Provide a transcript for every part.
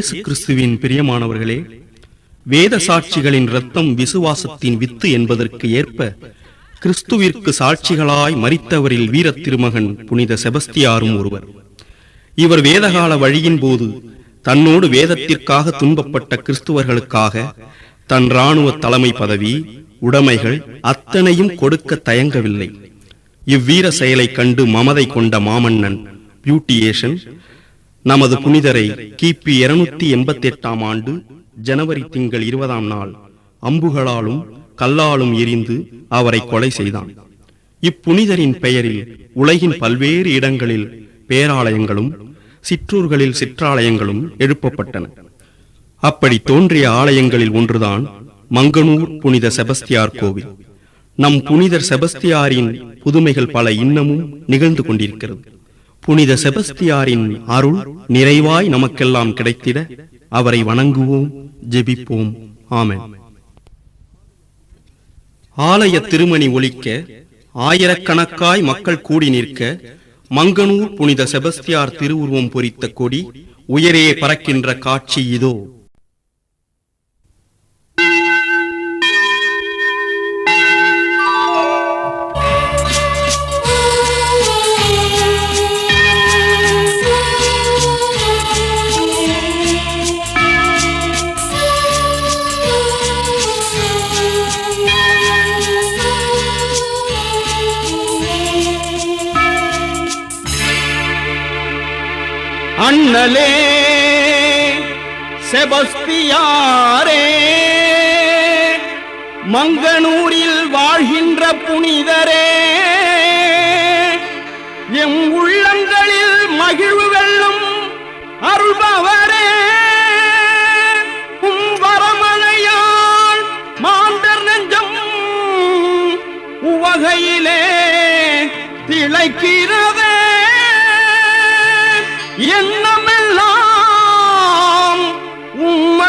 இயேசு கிறிஸ்துவின் பிரியமானவர்களே வேத சாட்சிகளின் இரத்தம் விசுவாசத்தின் வித்து என்பதற்கு ஏற்ப கிறிஸ்துவிற்கு சாட்சிகளாய் மறித்தவரில் வீர திருமகன் புனித செபஸ்தியாரும் ஒருவர். இவர் வேதகால வழியின் போது தன்னோடு வேதத்திற்காக துன்பப்பட்ட கிறிஸ்துவர்களுக்காக தன் இராணுவ தலைமை பதவி உடைமைகள் அத்தனையும் கொடுக்க தயங்கவில்லை. இவ்வீர செயலை கண்டு மமதை கொண்ட மாமன்னன் பியூட்டியேஷன் நமது புனிதரை கிபி இருநூத்தி எண்பத்தி எட்டாம் ஆண்டு ஜனவரி திங்கள் இருபதாம் நாள் அம்புகளாலும் கல்லாலும் எரிந்து அவரை கொலை செய்தான். இப்புனிதரின் பெயரில் உலகின் பல்வேறு இடங்களில் பேராலயங்களும் சிற்றூர்களில் சிற்றாலயங்களும் எழுப்பப்பட்டன. அப்படி தோன்றிய ஆலயங்களில் ஒன்றுதான் மங்கனூர் புனித செபஸ்தியார் கோவில். நம் புனிதர் செபஸ்தியாரின் புதுமைகள் பல இன்னமும் நிகழ்ந்து கொண்டிருக்கிறது. புனித செபஸ்தியாரின் அருள் நிறைவாய் நமக்கெல்லாம் கிடைத்திட அவரை வணங்குவோம் ஜெபிப்போம். ஆமன். ஆலய திருமணி ஒழிக்க ஆயிரக்கணக்காய் மக்கள் கூடி நிற்க மங்கனூர் புனித செபஸ்தியார் திருவுருவம் பொறித்த கொடி உயரே பறக்கின்ற காட்சி இதோ. அண்ணலே செபஸ்தியாரே மங்கனூரில் வாழ்கின்ற புனிதரே எம் உள்ளங்களில் மகிழ்வு வெள்ளம் அருள்பவரே. உம் மாந்தர் நெஞ்சம் உவகையிலே திளைக்கிறதே. எண்ணமெல்லாம் உம்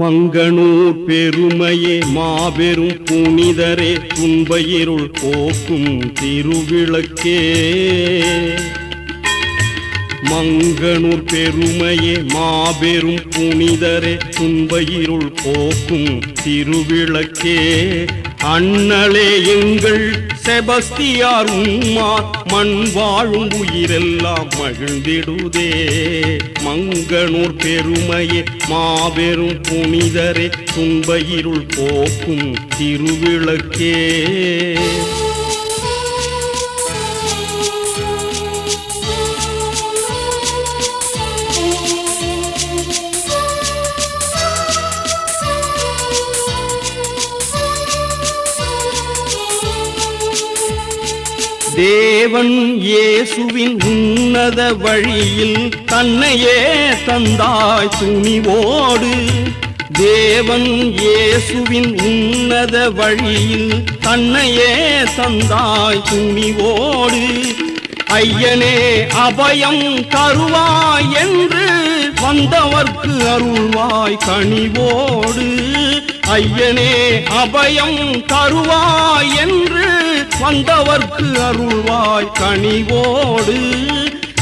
மங்கனூர் பெருமையே மாபெரும் புனிதரே துன்பயிருள் போக்கும் திருவிளக்கே. மங்கனூர் பெருமையே மாபெரும் புனிதரே துன்பயிருள் போக்கும் திருவிளக்கே. அண்ணலே எங்கள் செபஸ்தியார் உம்மா மண் வாழும் உயிரெல்லாம் மகிழ்ந்திடுதே. மங்கனூர் பெருமையே மாபெரும் புனிதரே துன்பயிருள் போக்கும் திருவிளக்கே. தேவன் இயேசுவின் உன்னத வழியில் தன்னையே தந்தாய் துணிவோடு. தேவன் இயேசுவின் உன்னத வழியில் தன்னையே தந்தாய் துணிவோடு. ஐயனே அபயம் தருவாய் என்று வந்தவர்க்கு அருள்வாய் கனிவோடு. ஐயனே அபயம் தருவாய் என்று வந்தவர்க்கு அருள்வாய் கனிவோடு.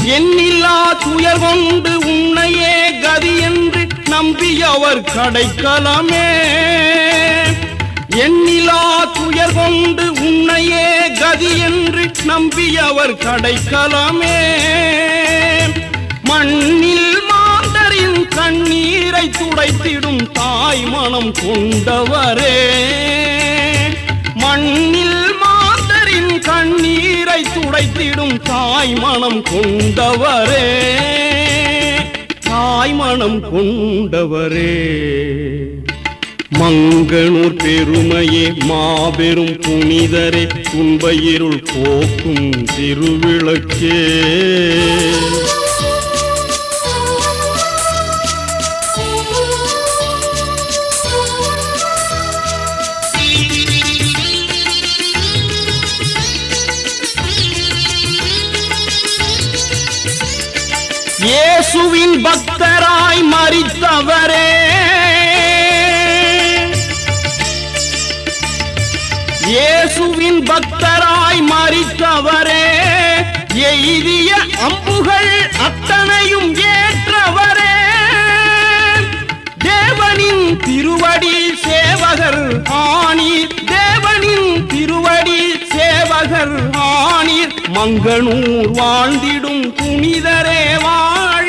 எண்ணில்லா துயர் கொண்டு உன்னையே கதி என்று நம்பியவர் கடைக்கலமே. எண்ணிலா துயர் கொண்டு உன்னையே கதி என்று நம்பியவர் கடைக்கலமே. மண்ணில் மாந்தரின் கண்ணீரை துடைத்திடும் தாய் மனம் கொண்டவரே. தாய் மனம் கொண்டவரே. தாய் மனம் கொண்டவரே. மங்கனூர் பெருமையே மாபெரும் புனிதரே துன்பயிருள் போக்கும் திருவிளக்கே. இயேசுவின் பக்தராய் மறித்தவரே இயேசுவின் பக்தராய் மறித்தவரே எய்திய அம்புகள் அத்தனையும் ஏற்றவர். மங்கனூர் வாழ்ந்திடும் புனிதரே வாழ்